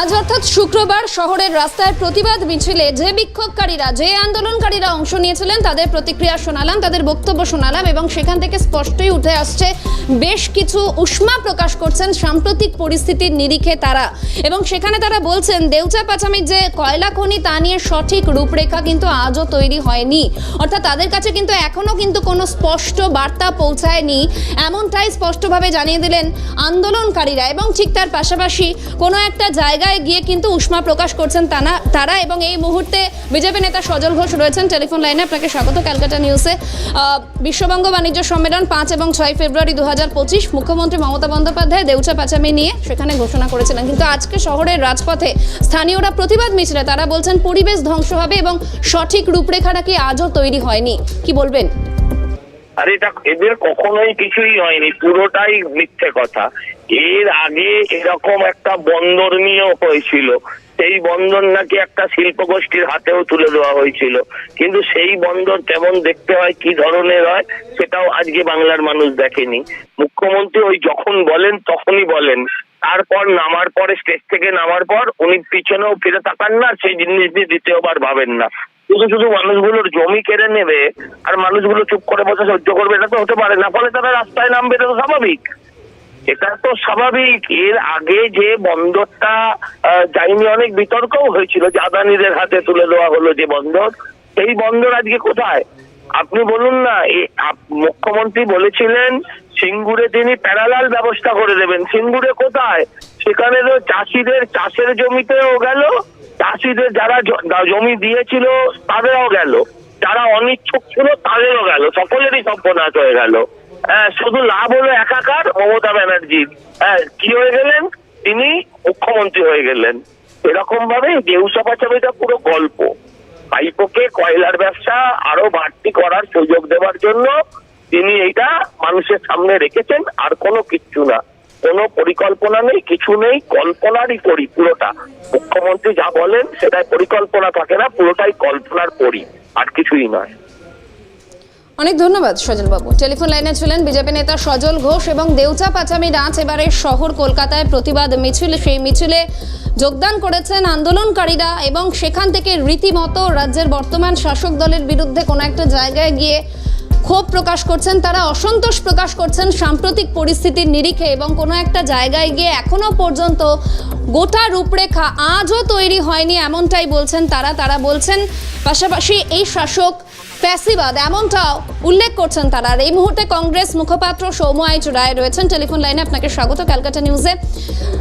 আজ অর্থাৎ শুক্রবার শহরের রাস্তায় প্রতিবাদ মিছিলে যে বিক্ষোভকারীরা, যে আন্দোলনকারীরা অংশ নিয়েছিলেন, তাদের প্রতিক্রিয়া শোনালাম, তাদের বক্তব্য শোনালাম এবং সেখান থেকে স্পষ্টই উঠে আসছে বেশ কিছু উষ্মা প্রকাশ করছেন। সাম্প্রতিক পরিস্থিতির নিরিখে তারা। এবং সেখানে তারা বলছেন, দেউচা পাচামির যে কয়লা খনি, তা নিয়ে সঠিক রূপরেখা কিন্তু আজও তৈরি হয়নি। অর্থাৎ তাদের কাছে কিন্তু এখনও কিন্তু কোনো স্পষ্ট বার্তা পৌঁছায়নি। এমনটাই স্পষ্টভাবে জানিয়ে দিলেন আন্দোলনকারীরা। এবং ঠিক তার পাশাপাশি কোনো একটা জায়গায় গিয়ে কিন্তু উষ্মা প্রকাশ করছেন তানা তারা। এবং এই মুহূর্তে বিজেপি নেতা সজল ঘোষ রয়েছেন। টেলিফোন লাইনে আপনাকে স্বাগত। ক্যালকাটা নিউজে বিশ্ববঙ্গ বাণিজ্য সম্মেলন পাঁচ এবং ছয় ফেব্রুয়ারি দু হাজার পঁচিশ মুখ্যমন্ত্রী মমতা বন্দ্যোপাধ্যায় দেউচা পাচামি নিয়ে সেখানে ঘোষণা করেছিলেন। কিন্তু আজকে শহরের রাজপথে স্থানীয়রা প্রতিবাদ মিছিলে। তারা বলছেন, পরিবেশ ধ্বংস হবে এবং সঠিক রূপরেখাটা কি আজও তৈরি হয়নি। কি বলবেন? আর এটা এদের কখনোই কিছুই হয়নি, পুরোটাই মিথ্যে কথা। এর আগে এরকম একটা বন্দর নিয়েও হয়েছিল। সেই বন্দর নাকি একটা শিল্প গোষ্ঠীর হাতেও তুলে দেওয়া হয়েছিল। কিন্তু সেই বন্দর কেমন দেখতে হয় কি ধরনের হয়, সেটাও আজকে বাংলার মানুষ দেখেনি। মুখ্যমন্ত্রী ওই যখন বলেন, তখনই বলেন। তারপর নামার পরে, স্টেজ থেকে নামার পর, উনি পিছনেও ফিরে তাকান না সেই জিনিস নিয়ে দ্বিতীয়বার ভাবেন না। শুধু শুধু মানুষগুলোর জমি কেড়ে নেবে, আর মানুষগুলো চুপ করে বসে সহ্য করবে, এটা তো হতে পারে না। ফলে তারা রাস্তায় নামবে, এটা তো স্বাভাবিক। এটা তো স্বাভাবিক। এর আগে যে বন্দরটা যায়নি, অনেক বিতর্কও হয়েছিল যে আদানিদের হাতে তুলে দেওয়া হলো যে বন্দর। সেই বন্দর আজকে কোথায়? আপনি বলুন না মুখ্যমন্ত্রী বলেছিলেন, সিঙ্গুরে তিনি প্যারালাল ব্যবস্থা করে দেবেন। সিঙ্গুরে কোথায়? সেখানে তো চাষিদের, চাষের জমিতেও গেল। চাষিদের যারা জমি দিয়েছিল, তাদেরও গেল। যারা অনিচ্ছুক ছিল, তাদেরও গেল। সকলেরই সর্বনাশ হয়ে গেল। শুধু লাভ হলো একাকার মমতা ব্যানার্জির হ্যাঁ কি হয়ে গেলেন? তিনি মুখ্যমন্ত্রী হয়ে গেলেন। এরকম ভাবে দেউসা পাচামিটা পুরো গল্প। ভাইপোকে কয়লার ব্যবসা আরও বাড়তি করার সুযোগ দেওয়ার জন্য তিনি এইটা মানুষের সামনে রেখেছেন, আর কোনো কিচ্ছু না। কোনো পরিকল্পনা নেই, কিছু নেই, কল্পনারই পরি পুরোটা। মুখ্যমন্ত্রী যা বলেন সেটাই পরিকল্পনা থাকে না, পুরোটাই কল্পনার পরি, আর কিছুই নয়। অনেক ধন্যবাদ সজল বাবু টেলিফোন লাইনে ছিলেন বিজেপি নেতা সজল ঘোষ এবং দেউচা পাচামি নাচ এবারে শহর কলকাতায় প্রতিবাদ মিছিল, সেই মিছিলে যোগদান করেছেন আন্দোলনকারীরা এবং সেখান থেকে রীতিমতো রাজ্যের বর্তমান শাসক দলের বিরুদ্ধে কোনো একটা জায়গায় গিয়ে ক্ষোভ প্রকাশ করছেন, তারা অসন্তোষ প্রকাশ করছেন সাম্প্রতিক পরিস্থিতির নিরিখে এবং কোনো একটা জায়গায় গিয়ে এখনও পর্যন্ত গোটা রূপরেখা আজও তৈরি হয়নি এমনটাই বলছেন তারা। তারা বলছেন পাশাপাশি এই শাসক ফ্যাসিবাদ এমনটাও উল্লেখ করছেন তারা। আর এই মুহূর্তে কংগ্রেস মুখপাত্র সৌম্য আইচ রায় রয়েছেন। টেলিফোন লাইনে আপনাকে স্বাগত ক্যালকাটা নিউজে।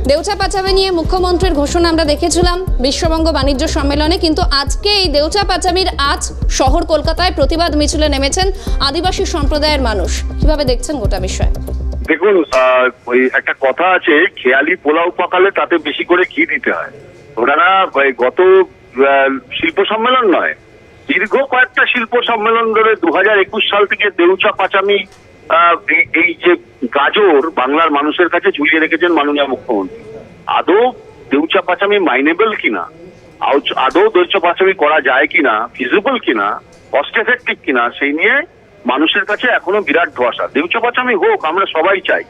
দেউচা পাচামি নিয়ে মুখ্যমন্ত্রীর ঘোষণা আমরা দেখেছিলাম বিশ্ববঙ্গ বাণিজ্য সম্মেলনে, কিন্তু আজকে এই দেউচা পাচামির আজ শহর কলকাতায় প্রতিবাদ মিছিলে নেমেছেন আদিবাসী সম্প্রদায়ের মানুষ। কীভাবে দেখছেন গোটা বিষয়? দেখুন ওই একটা কথা আছে, খেয়ালি পোলাও পাকালে তাতে বেশি করে ঘি দিতে হয়। ওনারা, ওই গত শিল্প সম্মেলন নয় দীর্ঘ কয়েকটা শিল্প সম্মেলন ধরে দু হাজার একুশ সাল থেকে দেউচা পাচামি এই- যে গাজর বাংলার মানুষের কাছে ঝুলিয়ে রেখেছেন মাননীয় মুখ্যমন্ত্রী। আদৌ দেউচা পাচামি মাইনেবল কিনা? আদৌ দেউচা পাচামি করা যায় কিনা? ফিজিবল কিনা? কস্ট এফেক্টিভ কিনা? সেই নিয়ে মানুষের কাছে এখনও বিরাট ধোয়াশা। দেউচা পাচামি হোক, আমরা সবাই চাই।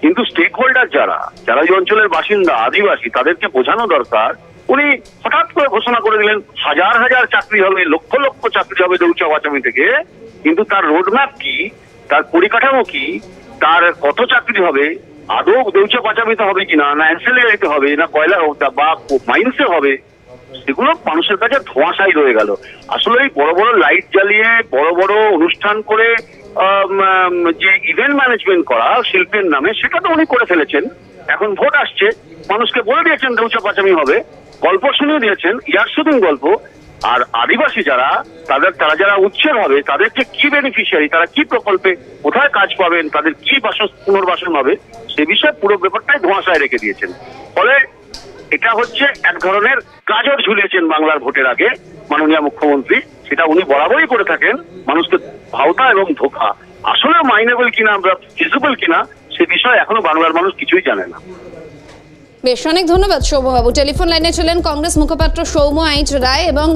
কিন্তু স্টেক হোল্ডার যারা যারা এই অঞ্চলের বাসিন্দা, আদিবাসী, তাদেরকে বোঝানো দরকার উনি হঠাৎ করে ঘোষণা করে দিলেন, হাজার হাজার চাকরি হবে, লক্ষ লক্ষ চাকরি হবে দেউচা পাচামি থেকে, কিন্তু তার রোডম্যাপ কি, তার পরিকাঠামো কি, তার কত চাকরি হবে, আদৌ দেউচা পাচামিতে হবে কিনা, না অ্যান্সেলারিতে হবে, না কয়লা বা মাইন্সে হবে, সেগুলো মানুষের কাছে ধোঁয়াশাই রয়ে গেল। আসলে এই বড় বড় লাইট জ্বালিয়ে, বড় বড় অনুষ্ঠান করে যে ইভেন্ট ম্যানেজমেন্ট করা, শিল্পের নামে, সেটা তো উনি করে ফেলেছেন। এখন ভোট আসছে, মানুষকে বলে দিয়েছেন দেউচা পাচামি হবে। গল্প শুনিয়ে দিয়েছেন ইয়ার শুধু গল্প। আর আদিবাসী যারা, তাদের তারা যারা উচ্ছেদ হবে, তাদেরকে কি বেনিফিশিয়ারি তারা কি প্রকল্পে কোথায় কাজ পাবেন, তাদের কি বাসন পুনর্বাসন হবে, সে বিষয়ে পুরো ব্যাপারটাই ধোঁয়াশায় রেখে দিয়েছেন। ফলে এটা হচ্ছে এক ধরনের কাজর ঝুলিয়েছেন বাংলার ভোটের আগে মাননীয় মুখ্যমন্ত্রী। সেটা উনি বরাবরই করে থাকেন মানুষকে ভাওতা এবং ধোকা। আসলে মাইনেবল কিনা আমরা ফিজিবল কিনা, সে বিষয়ে এখনও বাংলার মানুষ কিছুই জানে না। বেশ, অনেক ধন্যবাদ সৌম্যবাবু টেলিফোন লাইনে ছিলেন কংগ্রেস মুখপাত্র সৌম্য আইচ রায় এবং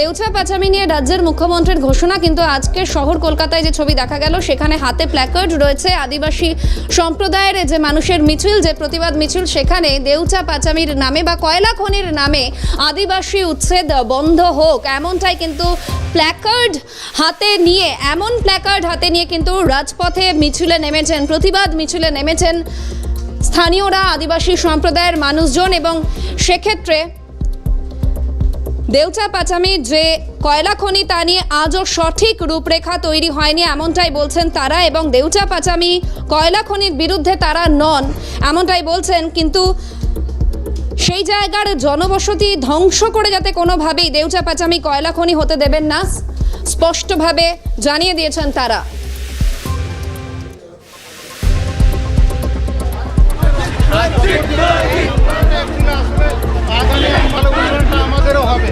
দেউচা পাচামি নিয়ে রাজ্যের মুখ্যমন্ত্রীর ঘোষণা, কিন্তু আজকে শহর কলকাতায় যে ছবি দেখা গেল, সেখানে হাতে প্ল্যাকার্ড রয়েছে আদিবাসী সম্প্রদায়ের যে মানুষের মিছিল, যে প্রতিবাদ মিছিল, সেখানে দেউচা পাচামির নামে বা কয়লা খনির নামে আদিবাসী উচ্ছেদ বন্ধ হোক, এমনটাই কিন্তু প্ল্যাকার্ড হাতে নিয়ে, এমন প্ল্যাকার্ড হাতে নিয়ে কিন্তু রাজপথে মিছিলে নেমেছেন, প্রতিবাদ মিছিলে নেমেছেন স্থানীয়রা আদিবাসী সম্প্রদায়ের মানুষজন এবং সেক্ষেত্রে দেউচা পাচামি যে কয়লা খনি তা নিয়ে আজও সঠিক রূপরেখা তৈরি হয়নি, এমনটাই বলছেন তারা এবং দেউচা পাচামি কয়লা খনির বিরুদ্ধে তারা নন, এমনটাই বলছেন। কিন্তু সেই জায়গার জনবসতি ধ্বংস করে যাতে কোনোভাবেই দেউচা পাচামি কয়লা খনি হতে দেবেন না, স্পষ্টভাবে জানিয়ে দিয়েছেন তারা। আমাদেরও হবে।